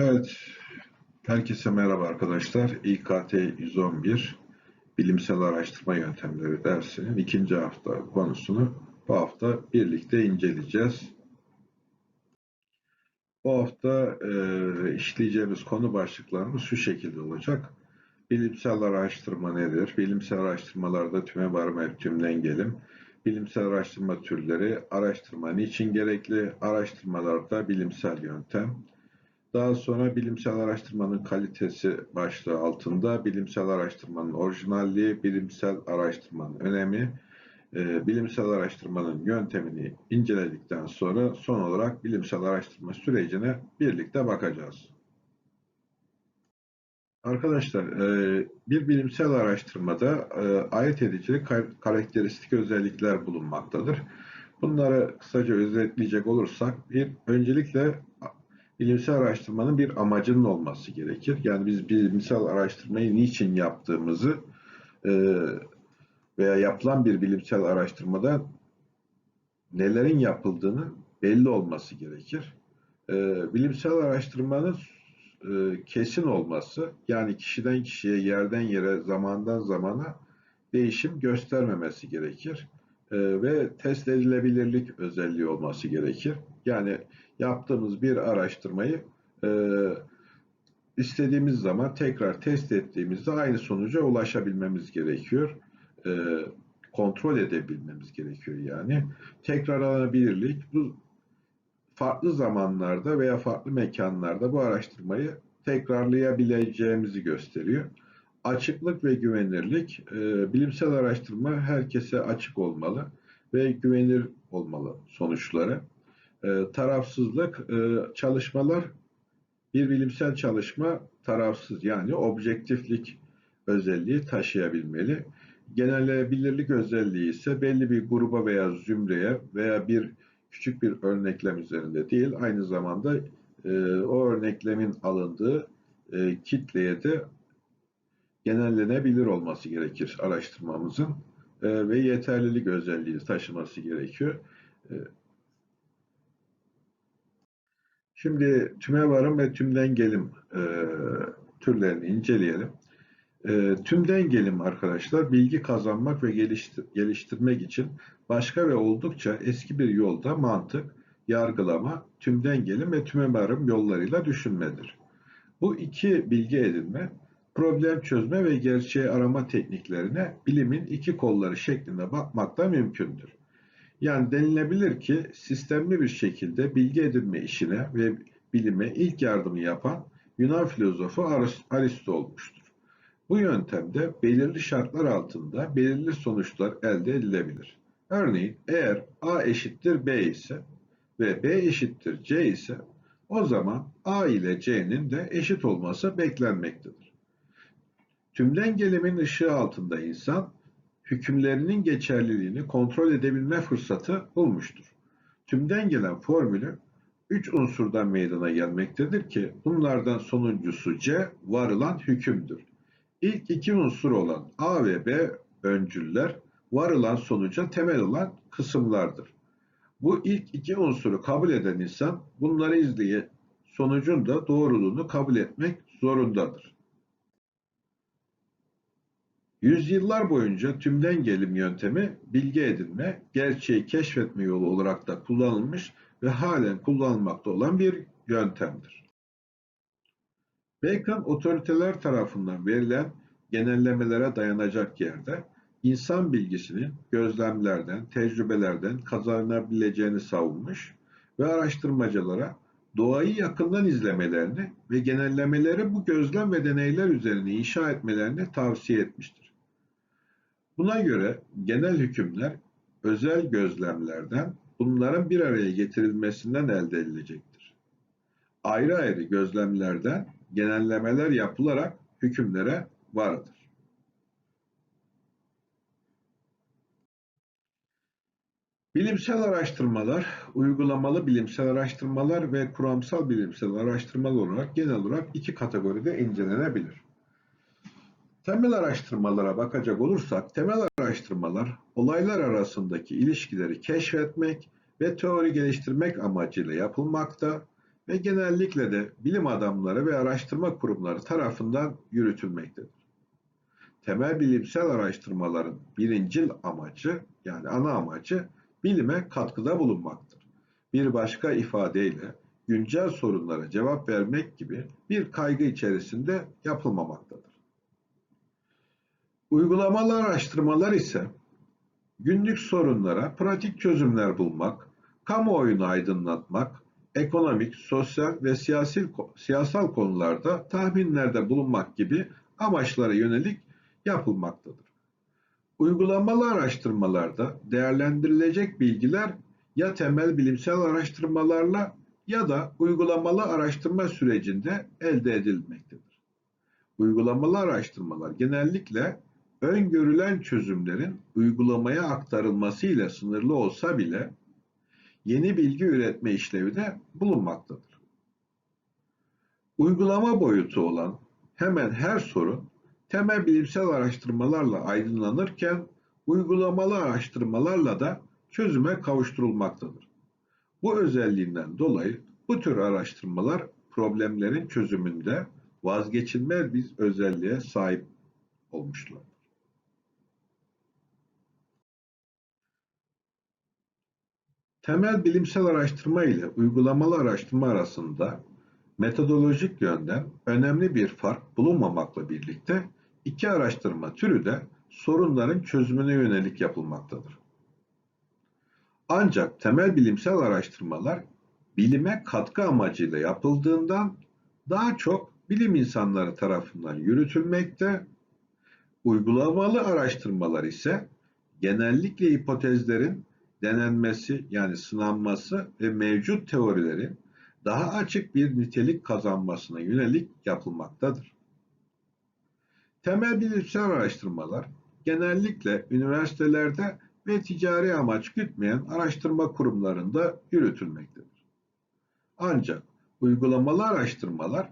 Evet, herkese merhaba arkadaşlar. İKT 111 Bilimsel Araştırma Yöntemleri dersinin ikinci hafta konusunu bu hafta birlikte inceleyeceğiz. Bu hafta e, işleyeceğimiz konu başlıklarımız şu şekilde olacak. Bilimsel araştırma nedir? Bilimsel araştırmalarda tüme varma ve tümden gelim. Bilimsel araştırma türleri, araştırma niçin gerekli, araştırmalarda bilimsel yöntem, daha sonra bilimsel araştırmanın kalitesi başlığı altında bilimsel araştırmanın orijinalliği, bilimsel araştırmanın önemi, e, bilimsel araştırmanın yöntemini inceledikten sonra son olarak bilimsel araştırma sürecine birlikte bakacağız. Arkadaşlar, e, bir bilimsel araştırmada e, ayırt edici karakteristik özellikler bulunmaktadır. Bunları kısaca özetleyecek olursak, bir öncelikle bilimsel araştırmanın bir amacının olması gerekir. Yani biz bilimsel araştırmayı niçin yaptığımızı e, veya yapılan bir bilimsel araştırmada nelerin yapıldığını belli olması gerekir. E, bilimsel araştırmanın e, kesin olması, yani kişiden kişiye, yerden yere, zamandan zamana değişim göstermemesi gerekir. Ve test edilebilirlik özelliği olması gerekir. Yani yaptığımız bir araştırmayı e, istediğimiz zaman tekrar test ettiğimizde aynı sonuca ulaşabilmemiz gerekiyor. E, kontrol edebilmemiz gerekiyor yani. Tekrarlanabilirlik bu farklı zamanlarda veya farklı mekanlarda bu araştırmayı tekrarlayabileceğimizi gösteriyor. Açıklık ve güvenirlik, e, bilimsel araştırma herkese açık olmalı ve güvenir olmalı sonuçları. E, tarafsızlık e, çalışmalar bir bilimsel çalışma tarafsız yani objektiflik özelliği taşıyabilmeli. Genelleyebilirlik özelliği ise belli bir gruba veya zümreye veya bir küçük bir örneklem üzerinde değil, aynı zamanda e, o örneklemin alındığı kitleye de genellenebilir olması gerekir araştırmamızın ve yeterlilik özelliği taşıması gerekiyor. Şimdi tümevarım ve tümden gelim e, türlerini inceleyelim. E, tümden gelim arkadaşlar bilgi kazanmak ve geliştir geliştirmek için başka ve oldukça eski bir yolda mantık, yargılama, tümden gelim ve tümevarım yollarıyla düşünmedir. Bu iki bilgi edinme, problem çözme ve gerçeği arama tekniklerine bilimin iki kolları şeklinde bakmakta mümkündür. Yani denilebilir ki sistemli bir şekilde bilgi edinme işine ve bilime ilk yardımı yapan Yunan filozofu Aristo olmuştur. Bu yöntemde belirli şartlar altında belirli sonuçlar elde edilebilir. Örneğin eğer A eşittir B ise ve B eşittir C ise o zaman A ile C'nin de eşit olması beklenmektedir. Tümden gelimin ışığı altında insan hükümlerinin geçerliliğini kontrol edebilme fırsatı bulmuştur. Tümden gelen formülü üç unsurdan meydana gelmektedir ki bunlardan sonuncusu C varılan hükümdür. İlk iki unsur olan A ve B öncüller varılan sonuca temel olan kısımlardır. Bu ilk iki unsuru kabul eden insan bunları izleye sonucun da doğruluğunu kabul etmek zorundadır. Yüzyıllar boyunca tümden gelim yöntemi bilgi edinme, gerçeği keşfetme yolu olarak da kullanılmış ve halen kullanılmakta olan bir yöntemdir. Bacon otoriteler tarafından verilen genellemelere dayanacak yerde insan bilgisinin gözlemlerden, tecrübelerden kazanabileceğini savunmuş ve araştırmacılara doğayı yakından izlemelerini ve genellemeleri bu gözlem ve deneyler üzerine inşa etmelerini tavsiye etmiştir. Buna göre genel hükümler özel gözlemlerden bunların bir araya getirilmesinden elde edilecektir. Ayrı ayrı gözlemlerden genellemeler yapılarak hükümlere vardır. Bilimsel araştırmalar, uygulamalı bilimsel araştırmalar ve kuramsal bilimsel araştırmalar olarak genel olarak iki kategoride incelenebilir. Temel araştırmalara bakacak olursak, temel araştırmalar olaylar arasındaki ilişkileri keşfetmek ve teori geliştirmek amacıyla yapılmakta. ve genellikle de bilim adamları ve araştırma kurumları tarafından yürütülmektedir. Temel bilimsel araştırmaların birincil amacı yani ana amacı bilime katkıda bulunmaktır. Bir başka ifadeyle güncel sorunlara cevap vermek gibi bir kaygı içerisinde yapılmamaktadır. Uygulamalı araştırmalar ise günlük sorunlara pratik çözümler bulmak, kamuoyunu aydınlatmak, ekonomik, sosyal ve siyasi, siyasal konularda tahminlerde bulunmak gibi amaçlara yönelik yapılmaktadır. Uygulamalı araştırmalarda değerlendirilecek bilgiler ya temel bilimsel araştırmalarla ya da uygulamalı araştırma sürecinde elde edilmektedir. Uygulamalı araştırmalar genellikle öngörülen çözümlerin uygulamaya aktarılması ile sınırlı olsa bile yeni bilgi üretme işlevi de bulunmaktadır. Uygulama boyutu olan hemen her sorun temel bilimsel araştırmalarla aydınlanırken uygulamalı araştırmalarla da çözüme kavuşturulmaktadır. Bu özelliğinden dolayı bu tür araştırmalar problemlerin çözümünde vazgeçilmez bir özelliğe sahip olmuşlardır. Temel bilimsel araştırma ile uygulamalı araştırma arasında metodolojik yönden önemli bir fark bulunmamakla birlikte iki araştırma türü de sorunların çözümüne yönelik yapılmaktadır. Ancak temel bilimsel araştırmalar bilime katkı amacıyla yapıldığından daha çok bilim insanları tarafından yürütülmekte, uygulamalı araştırmalar ise genellikle hipotezlerin denenmesi yani sınanması ve mevcut teorilerin daha açık bir nitelik kazanmasına yönelik yapılmaktadır. Temel bilimsel araştırmalar genellikle üniversitelerde ve ticari amaç gütmeyen araştırma kurumlarında yürütülmektedir. Ancak uygulamalı araştırmalar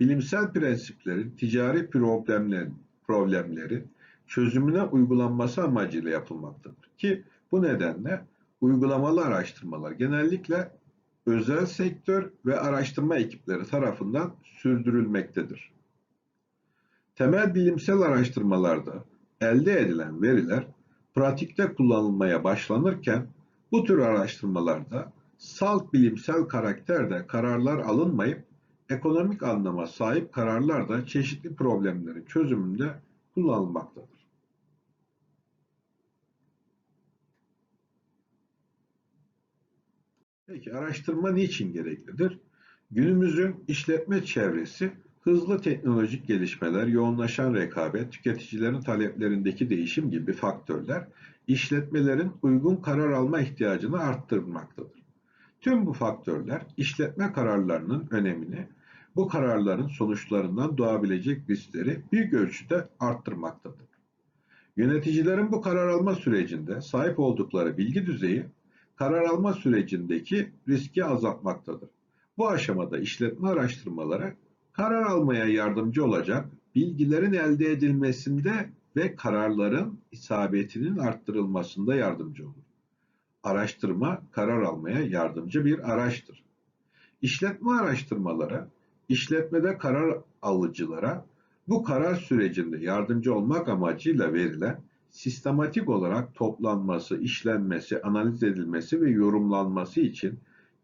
bilimsel prensiplerin ticari problemlerin, problemleri çözümüne uygulanması amacıyla yapılmaktadır. Ki bu nedenle uygulamalı araştırmalar genellikle özel sektör ve araştırma ekipleri tarafından sürdürülmektedir. Temel bilimsel araştırmalarda elde edilen veriler pratikte kullanılmaya başlanırken bu tür araştırmalarda salt bilimsel karakterde kararlar alınmayıp ekonomik anlama sahip kararlar da çeşitli problemlerin çözümünde kullanılmaktadır. Peki araştırma niçin gereklidir? Günümüzün işletme çevresi hızlı teknolojik gelişmeler, yoğunlaşan rekabet, tüketicilerin taleplerindeki değişim gibi faktörler işletmelerin uygun karar alma ihtiyacını arttırmaktadır. Tüm bu faktörler işletme kararlarının önemini, bu kararların sonuçlarından doğabilecek riskleri büyük ölçüde arttırmaktadır. Yöneticilerin bu karar alma sürecinde sahip oldukları bilgi düzeyi karar alma sürecindeki riski azaltmaktadır. Bu aşamada işletme araştırmaları karar almaya yardımcı olacak bilgilerin elde edilmesinde ve kararların isabetinin arttırılmasında yardımcı olur. Araştırma karar almaya yardımcı bir araçtır. İşletme araştırmaları işletmede karar alıcılara bu karar sürecinde yardımcı olmak amacıyla verilen sistematik olarak toplanması, işlenmesi, analiz edilmesi ve yorumlanması için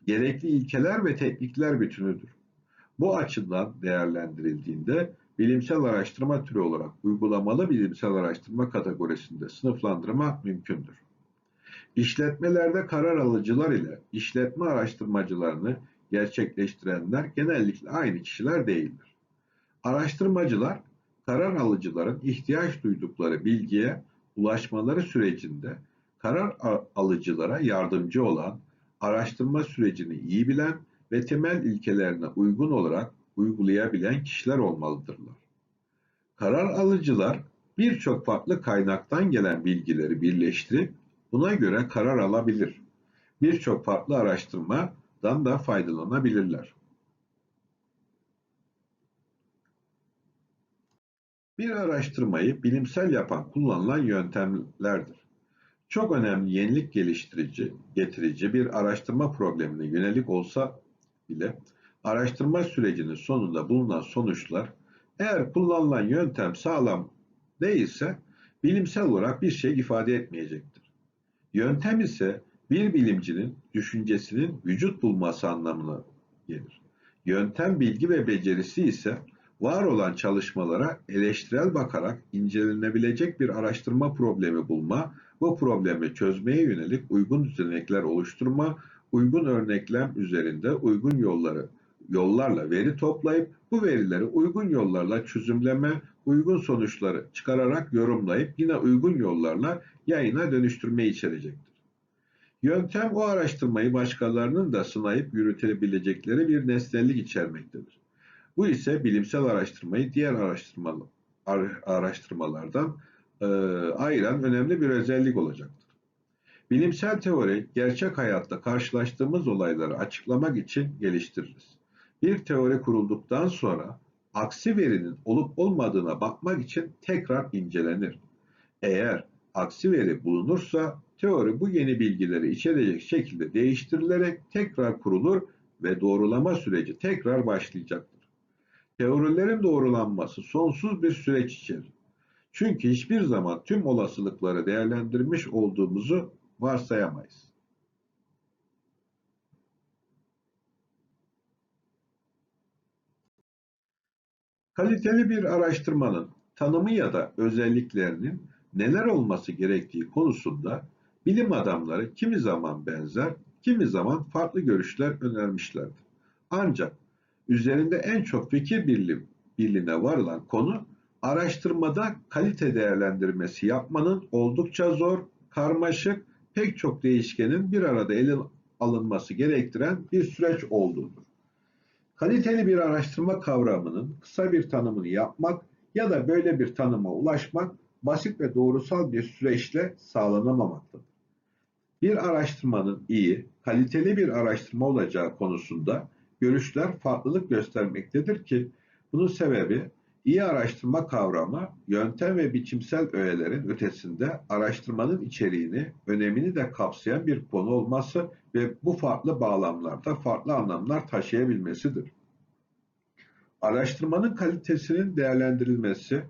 gerekli ilkeler ve teknikler bütünüdür. Bu açıdan değerlendirildiğinde bilimsel araştırma türü olarak uygulamalı bilimsel araştırma kategorisinde sınıflandırma mümkündür. İşletmelerde karar alıcılar ile işletme araştırmacılarını gerçekleştirenler genellikle aynı kişiler değildir. Araştırmacılar, karar alıcıların ihtiyaç duydukları bilgiye ulaşmaları sürecinde karar alıcılara yardımcı olan, araştırma sürecini iyi bilen ve temel ilkelerine uygun olarak uygulayabilen kişiler olmalıdırlar. Karar alıcılar birçok farklı kaynaktan gelen bilgileri birleştirip buna göre karar alabilir. Birçok farklı araştırmadan da faydalanabilirler. Bir araştırmayı bilimsel yapan kullanılan yöntemlerdir. Çok önemli yenilik geliştirici, getirici bir araştırma problemine yönelik olsa bile Araştırma sürecinin sonunda bulunan sonuçlar eğer kullanılan yöntem sağlam değilse bilimsel olarak bir şey ifade etmeyecektir. Yöntem ise bir bilimcinin düşüncesinin vücut bulması anlamına gelir. Yöntem bilgi ve becerisi ise var olan çalışmalara eleştirel bakarak incelenebilecek bir araştırma problemi bulma, bu problemi çözmeye yönelik uygun düzenekler oluşturma, uygun örneklem üzerinde uygun yolları yollarla veri toplayıp bu verileri uygun yollarla çözümleme, uygun sonuçları çıkararak yorumlayıp yine uygun yollarla yayına dönüştürme içerecektir. Yöntem o araştırmayı başkalarının da sınayıp yürütebilecekleri bir nesnellik içermektedir. Bu ise bilimsel araştırmayı diğer araştırma, araştırmalardan e, ayıran önemli bir özellik olacaktır. Bilimsel teori, gerçek hayatta karşılaştığımız olayları açıklamak için geliştiririz. Bir teori kurulduktan sonra aksi verinin olup olmadığına bakmak için tekrar incelenir. Eğer aksi veri bulunursa teori bu yeni bilgileri içerecek şekilde değiştirilerek tekrar kurulur ve doğrulama süreci tekrar başlayacaktır. Teorilerin doğrulanması sonsuz bir süreç içerir. Çünkü hiçbir zaman tüm olasılıkları değerlendirmiş olduğumuzu varsayamayız. Kaliteli bir araştırmanın tanımı ya da özelliklerinin neler olması gerektiği konusunda bilim adamları kimi zaman benzer, kimi zaman farklı görüşler önermişlerdir. Ancak üzerinde en çok fikir birliğine varılan konu araştırmada kalite değerlendirmesi yapmanın oldukça zor, karmaşık, pek çok değişkenin bir arada ele alınması gerektiren bir süreç olduğudur. Kaliteli bir araştırma kavramının kısa bir tanımını yapmak ya da böyle bir tanıma ulaşmak basit ve doğrusal bir süreçle sağlanamamaktadır. Bir araştırmanın iyi, kaliteli bir araştırma olacağı konusunda görüşler farklılık göstermektedir ki bunun sebebi iyi araştırma kavramı yöntem ve biçimsel öğelerin ötesinde araştırmanın içeriğini, önemini de kapsayan bir konu olması ve bu farklı bağlamlarda farklı anlamlar taşıyabilmesidir. Araştırmanın kalitesinin değerlendirilmesi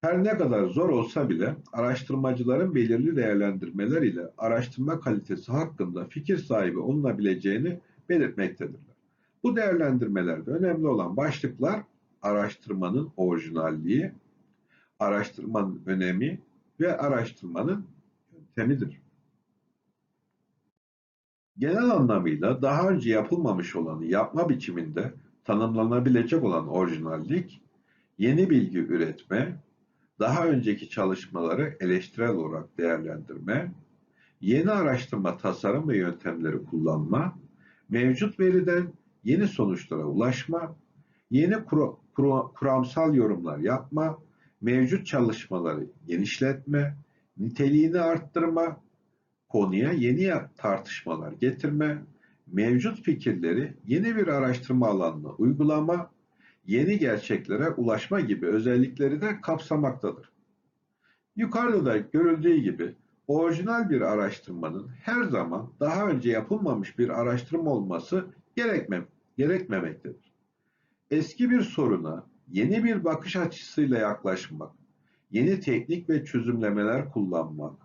her ne kadar zor olsa bile araştırmacıların belirli değerlendirmeler ile araştırma kalitesi hakkında fikir sahibi olunabileceğini belirtmektedirler. Bu değerlendirmelerde önemli olan başlıklar araştırmanın orijinalliği, araştırmanın önemi ve araştırmanın yöntemidir. Genel anlamıyla daha önce yapılmamış olanı yapma biçiminde tanımlanabilecek olan orijinallik, yeni bilgi üretme, daha önceki çalışmaları eleştirel olarak değerlendirme, yeni araştırma tasarım ve yöntemleri kullanma, mevcut veriden yeni sonuçlara ulaşma, yeni kur, kur, kuramsal yorumlar yapma, mevcut çalışmaları genişletme, niteliğini arttırma, konuya yeni tartışmalar getirme, mevcut fikirleri yeni bir araştırma alanına uygulama, yeni gerçeklere ulaşma gibi özellikleri de kapsamaktadır. Yukarıda da görüldüğü gibi orijinal bir araştırmanın her zaman daha önce yapılmamış bir araştırma olması gerekmem, gerekmemektedir. Eski bir soruna yeni bir bakış açısıyla yaklaşmak, yeni teknik ve çözümlemeler kullanmak,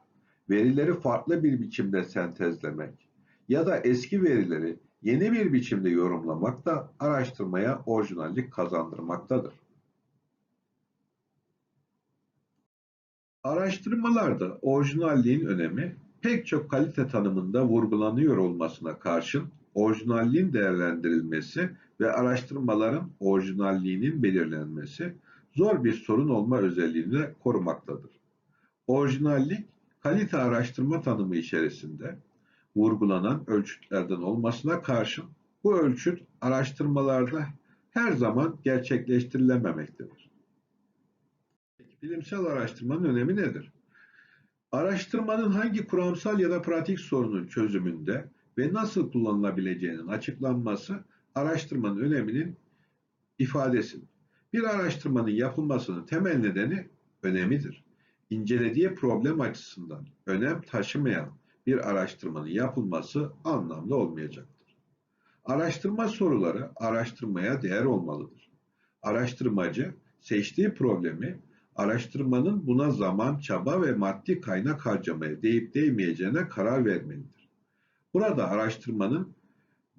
verileri farklı bir biçimde sentezlemek ya da eski verileri yeni bir biçimde yorumlamak da araştırmaya orijinallik kazandırmaktadır. Araştırmalarda orijinalliğin önemi pek çok kalite tanımında vurgulanıyor olmasına karşın orijinalliğin değerlendirilmesi ve araştırmaların orijinalliğinin belirlenmesi zor bir sorun olma özelliğini korumaktadır. Orijinallik, kalite araştırma tanımı içerisinde vurgulanan ölçütlerden olmasına karşın bu ölçüt araştırmalarda her zaman gerçekleştirilememektedir. Bilimsel araştırmanın önemi nedir? Araştırmanın hangi kuramsal ya da pratik sorunun çözümünde ve nasıl kullanılabileceğinin açıklanması araştırmanın öneminin ifadesidir. Bir araştırmanın yapılmasının temel nedeni önemidir. İncelediği problem açısından önem taşımayan bir araştırmanın yapılması anlamlı olmayacaktır. Araştırma soruları araştırmaya değer olmalıdır. Araştırmacı seçtiği problemi araştırmanın buna zaman, çaba ve maddi kaynak harcamaya değip değmeyeceğine karar vermelidir. Burada araştırmanın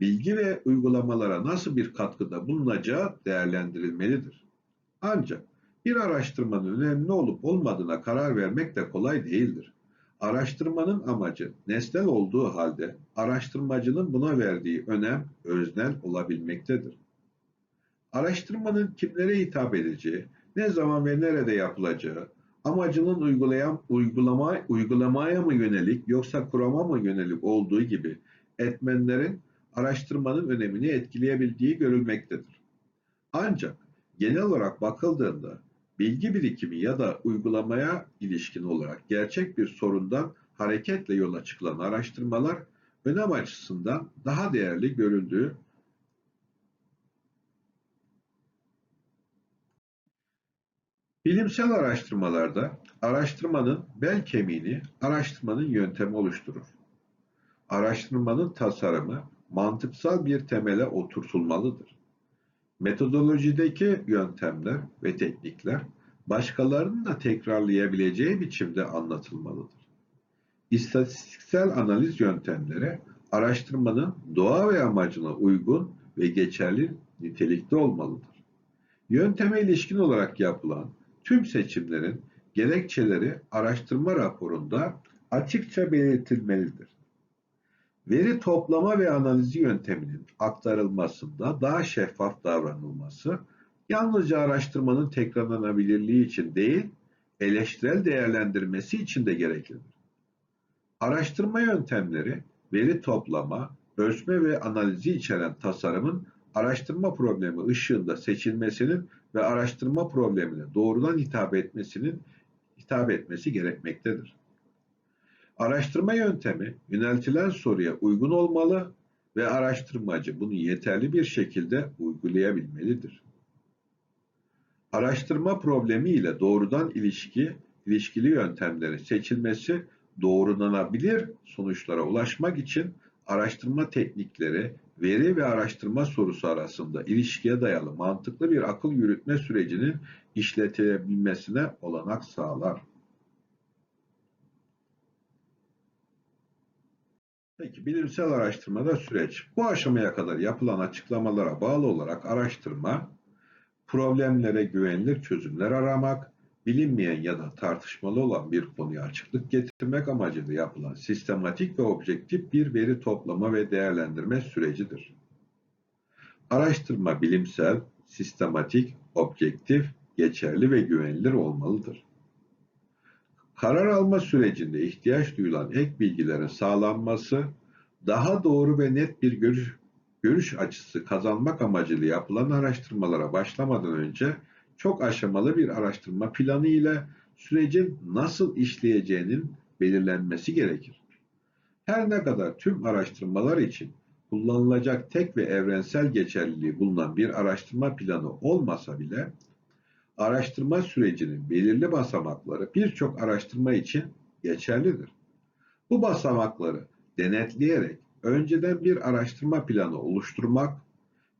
bilgi ve uygulamalara nasıl bir katkıda bulunacağı değerlendirilmelidir. Ancak bir araştırmanın önemli olup olmadığına karar vermek de kolay değildir. Araştırmanın amacı nesnel olduğu halde araştırmacının buna verdiği önem öznel olabilmektedir. Araştırmanın kimlere hitap edeceği, ne zaman ve nerede yapılacağı, amacının uygulayan, uygulama, uygulamaya mı yönelik yoksa kurama mı yönelik olduğu gibi etmenlerin araştırmanın önemini etkileyebildiği görülmektedir. Ancak genel olarak bakıldığında bilgi birikimi ya da uygulamaya ilişkin olarak gerçek bir sorundan hareketle yola çıkılan araştırmalar önem açısından daha değerli görüldüğü Bilimsel araştırmalarda araştırmanın bel kemiğini araştırmanın yöntemi oluşturur. Araştırmanın tasarımı mantıksal bir temele oturtulmalıdır. Metodolojideki yöntemler ve teknikler başkalarının da tekrarlayabileceği biçimde anlatılmalıdır. İstatistiksel analiz yöntemleri araştırmanın doğa ve amacına uygun ve geçerli nitelikte olmalıdır. Yönteme ilişkin olarak yapılan tüm seçimlerin gerekçeleri araştırma raporunda açıkça belirtilmelidir. Veri toplama ve analizi yönteminin aktarılmasında daha şeffaf davranılması, yalnızca araştırmanın tekrarlanabilirliği için değil, eleştirel değerlendirmesi için de gereklidir. Araştırma yöntemleri, veri toplama, ölçme ve analizi içeren tasarımın araştırma problemi ışığında seçilmesinin ve araştırma problemine doğrudan hitap etmesinin hitap etmesi gerekmektedir. Araştırma yöntemi yöneltilen soruya uygun olmalı ve araştırmacı bunu yeterli bir şekilde uygulayabilmelidir. Araştırma problemi ile doğrudan ilişki, ilişkili yöntemlerin seçilmesi doğrulanabilir sonuçlara ulaşmak için araştırma teknikleri, veri ve araştırma sorusu arasında ilişkiye dayalı mantıklı bir akıl yürütme sürecinin işletilebilmesine olanak sağlar. Peki bilimsel araştırmada süreç. Bu aşamaya kadar yapılan açıklamalara bağlı olarak araştırma, problemlere güvenilir çözümler aramak, bilinmeyen ya da tartışmalı olan bir konuya açıklık getirmek amacıyla yapılan sistematik ve objektif bir veri toplama ve değerlendirme sürecidir. Araştırma bilimsel, sistematik, objektif, geçerli ve güvenilir olmalıdır. Karar alma sürecinde ihtiyaç duyulan ek bilgilerin sağlanması, daha doğru ve net bir görüş, görüş açısı kazanmak amacıyla yapılan araştırmalara başlamadan önce çok aşamalı bir araştırma planı ile sürecin nasıl işleyeceğinin belirlenmesi gerekir. Her ne kadar tüm araştırmalar için kullanılacak tek ve evrensel geçerliliği bulunan bir araştırma planı olmasa bile araştırma sürecinin belirli basamakları birçok araştırma için geçerlidir. Bu basamakları denetleyerek önceden bir araştırma planı oluşturmak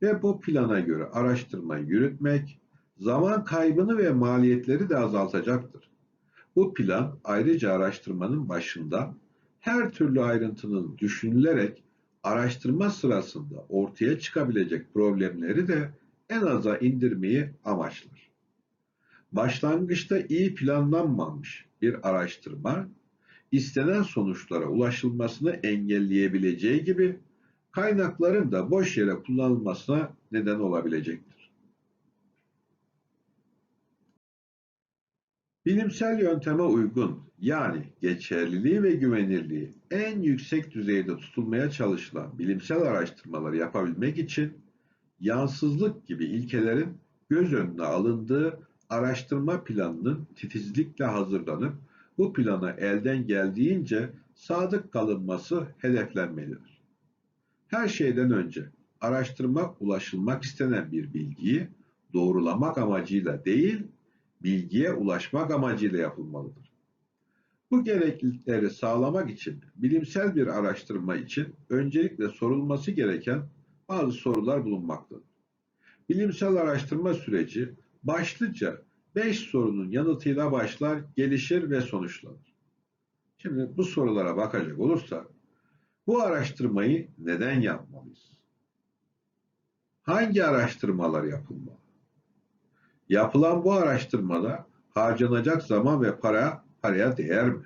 ve bu plana göre araştırma yürütmek, zaman kaybını ve maliyetleri de azaltacaktır. Bu plan ayrıca araştırmanın başında her türlü ayrıntının düşünülerek araştırma sırasında ortaya çıkabilecek problemleri de en aza indirmeyi amaçlar. Başlangıçta iyi planlanmamış bir araştırma, istenen sonuçlara ulaşılmasını engelleyebileceği gibi kaynakların da boş yere kullanılmasına neden olabilecektir. Bilimsel yönteme uygun yani geçerliliği ve güvenirliği en yüksek düzeyde tutulmaya çalışılan bilimsel araştırmaları yapabilmek için yansızlık gibi ilkelerin göz önüne alındığı araştırma planının titizlikle hazırlanıp bu plana elden geldiğince sadık kalınması hedeflenmelidir. Her şeyden önce araştırma ulaşılmak istenen bir bilgiyi doğrulamak amacıyla değil, bilgiye ulaşmak amacıyla yapılmalıdır. Bu gereklilikleri sağlamak için bilimsel bir araştırma için öncelikle sorulması gereken bazı sorular bulunmaktadır. Bilimsel araştırma süreci başlıca 5 sorunun yanıtıyla başlar, gelişir ve sonuçlanır. Şimdi bu sorulara bakacak olursak, bu araştırmayı neden yapmalıyız? Hangi araştırmalar yapılmalı? Yapılan bu araştırmada harcanacak zaman ve para paraya değer mi?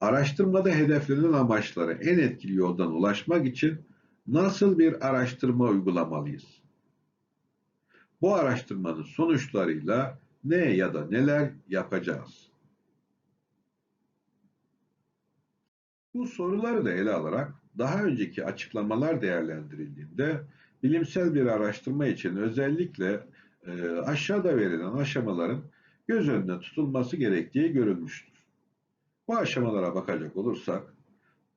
Araştırmada hedeflenen amaçlara en etkili yoldan ulaşmak için nasıl bir araştırma uygulamalıyız? Bu araştırmanın sonuçlarıyla ne ya da neler yapacağız? Bu soruları da ele alarak daha önceki açıklamalar değerlendirildiğinde bilimsel bir araştırma için özellikle e, aşağıda verilen aşamaların göz önüne tutulması gerektiği görülmüştür. Bu aşamalara bakacak olursak,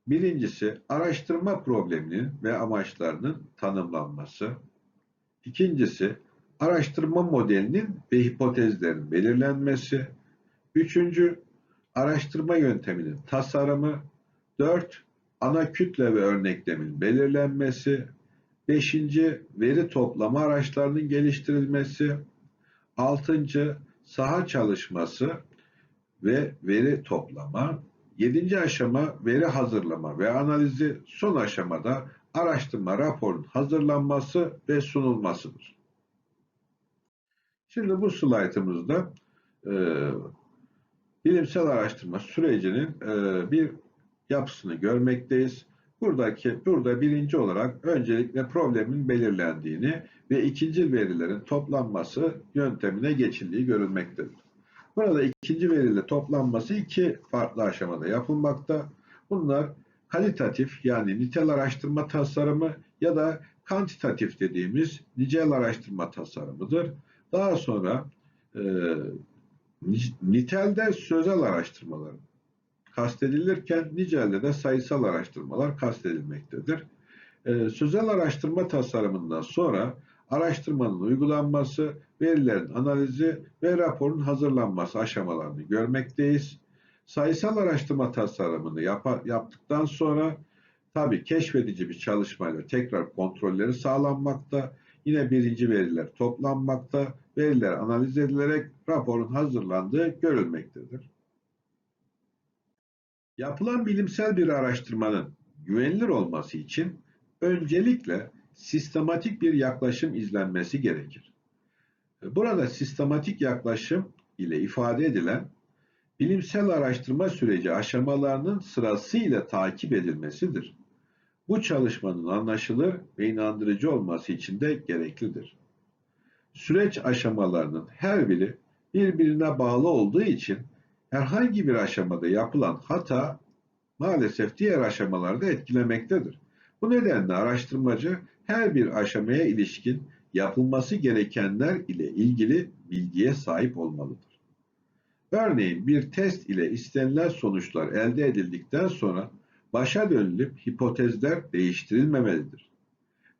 birincisi araştırma probleminin ve amaçlarının tanımlanması, ikincisi araştırma modelinin ve hipotezlerin belirlenmesi, üçüncü araştırma yönteminin tasarımı, dört ana kütle ve örneklemin belirlenmesi, beşinci veri toplama araçlarının geliştirilmesi, altıncı saha çalışması ve veri toplama, yedinci aşama veri hazırlama ve analizi, son aşamada araştırma raporunun hazırlanması ve sunulmasıdır. Şimdi bu slaytımızda e, bilimsel araştırma sürecinin e, bir yapısını görmekteyiz. Buradaki burada birinci olarak öncelikle problemin belirlendiğini ve ikinci verilerin toplanması yöntemine geçildiği görülmektedir. Burada ikinci veriyle toplanması iki farklı aşamada yapılmakta. Bunlar kalitatif yani nitel araştırma tasarımı ya da kantitatif dediğimiz nicel araştırma tasarımıdır. Daha sonra e, nitelde sözel araştırmalar kastedilirken nicelde de sayısal araştırmalar kastedilmektedir. E, sözel araştırma tasarımından sonra araştırmanın uygulanması, verilerin analizi ve raporun hazırlanması aşamalarını görmekteyiz. Sayısal araştırma tasarımını yap yaptıktan sonra tabi keşfedici bir çalışmayla tekrar kontrolleri sağlanmakta. Yine birinci veriler toplanmakta, veriler analiz edilerek raporun hazırlandığı görülmektedir. Yapılan bilimsel bir araştırmanın güvenilir olması için öncelikle sistematik bir yaklaşım izlenmesi gerekir. Burada sistematik yaklaşım ile ifade edilen bilimsel araştırma süreci aşamalarının sırasıyla takip edilmesidir. Bu çalışmanın anlaşılır ve inandırıcı olması için de gereklidir. Süreç aşamalarının her biri birbirine bağlı olduğu için herhangi bir aşamada yapılan hata maalesef diğer aşamalarda etkilemektedir. Bu nedenle araştırmacı her bir aşamaya ilişkin yapılması gerekenler ile ilgili bilgiye sahip olmalıdır. Örneğin bir test ile istenilen sonuçlar elde edildikten sonra başa dönülüp hipotezler değiştirilmemelidir.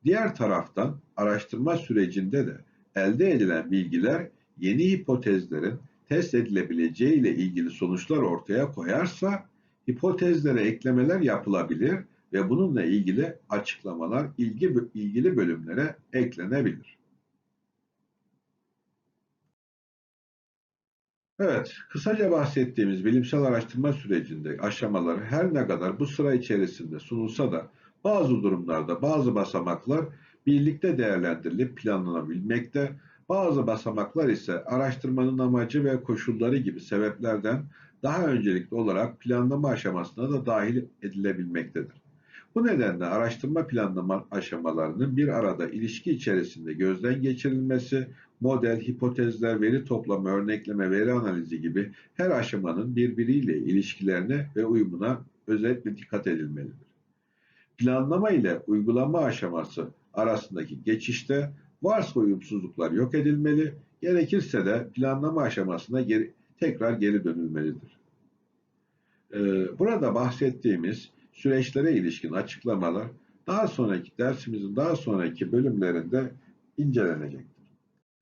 Diğer taraftan araştırma sürecinde de elde edilen bilgiler yeni hipotezlerin test edilebileceği ile ilgili sonuçlar ortaya koyarsa hipotezlere eklemeler yapılabilir ve bununla ilgili açıklamalar ilgi, ilgili bölümlere eklenebilir. Evet, kısaca bahsettiğimiz bilimsel araştırma sürecinde aşamaları her ne kadar bu sıra içerisinde sunulsa da bazı durumlarda bazı basamaklar birlikte değerlendirilip planlanabilmekte, bazı basamaklar ise araştırmanın amacı ve koşulları gibi sebeplerden daha öncelikli olarak planlama aşamasına da dahil edilebilmektedir. Bu nedenle araştırma planlama aşamalarının bir arada ilişki içerisinde gözden geçirilmesi, model, hipotezler, veri toplama, örnekleme, veri analizi gibi her aşamanın birbiriyle ilişkilerine ve uyumuna özellikle dikkat edilmelidir. Planlama ile uygulama aşaması arasındaki geçişte varsa uyumsuzluklar yok edilmeli, gerekirse de planlama aşamasına geri, tekrar geri dönülmelidir. Ee, burada bahsettiğimiz süreçlere ilişkin açıklamalar daha sonraki dersimizin daha sonraki bölümlerinde incelenecektir.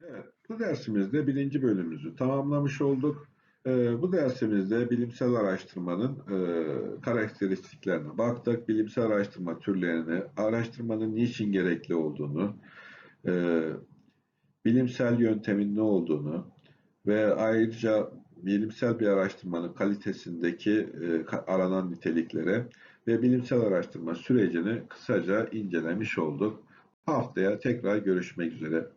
Evet, bu dersimizde birinci bölümümüzü tamamlamış olduk. Ee, Bu dersimizde bilimsel araştırmanın e, karakteristiklerine baktık. Bilimsel araştırma türlerini, araştırmanın niçin gerekli olduğunu, e, bilimsel yöntemin ne olduğunu ve ayrıca bilimsel bir araştırmanın kalitesindeki e, aranan niteliklere ve bilimsel araştırma sürecini kısaca incelemiş olduk. Haftaya tekrar görüşmek üzere.